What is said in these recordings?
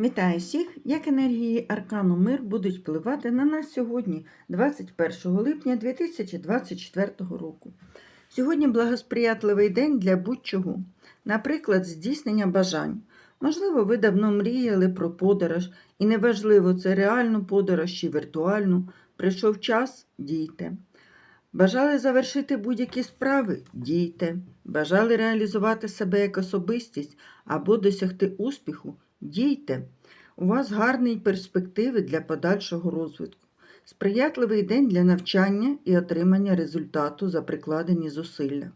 Вітаю всіх! Як енергії Аркану Мир будуть впливати на нас сьогодні, 21 липня 2024 року. Сьогодні благосприятливий день для будь-чого, наприклад, здійснення бажань. Можливо, ви давно мріяли про подорож, і неважливо, це реальну подорож чи віртуальну. Прийшов час дійте. Бажали завершити будь-які справи дійте. Бажали реалізувати себе як особистість або досягти успіху дійте. У вас гарні перспективи для подальшого розвитку. Сприятливий день для навчання і отримання результату за прикладені зусилля.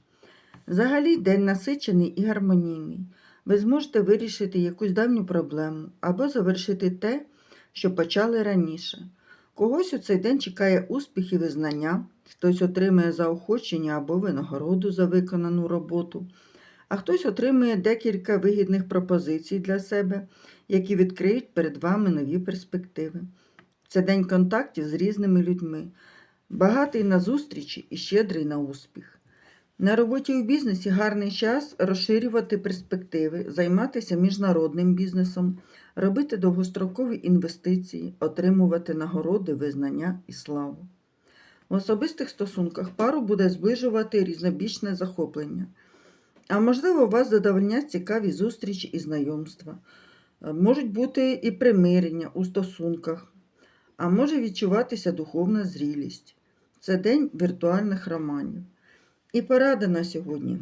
Взагалі день насичений і гармонійний. Ви зможете вирішити якусь давню проблему або завершити те, що почали раніше. Когось у цей день чекає успіх і визнання, хтось отримує заохочення або винагороду за виконану роботу, а хтось отримує декілька вигідних пропозицій для себе, які відкриють перед вами нові перспективи. Це день контактів з різними людьми, багатий на зустрічі і щедрий на успіх. На роботі у бізнесі гарний час розширювати перспективи, займатися міжнародним бізнесом, робити довгострокові інвестиції, отримувати нагороди, визнання і славу. В особистих стосунках пару буде зближувати різнобічне захоплення. А можливо, вас задовольнять цікаві зустрічі і знайомства. Е, Можуть бути і примирення у стосунках, а може відчуватися духовна зрілість. Це день віртуальних романів. І порада на сьогодні.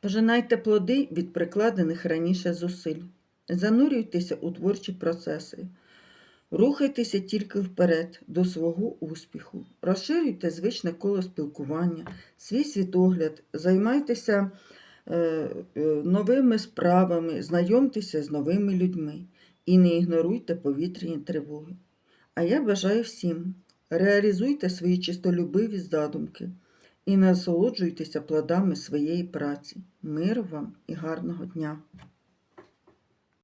Пожинайте плоди від прикладених раніше зусиль. Занурюйтеся у творчі процеси. Рухайтеся тільки вперед до свого успіху. Розширюйте звичне коло спілкування, свій світогляд, займайтеся е, е, новими справами, знайомтеся з новими людьми і не ігноруйте повітряні тривоги. А я бажаю всім, реалізуйте свої чистолюбиві задумки і насолоджуйтеся плодами своєї праці. Миру вам і гарного дня!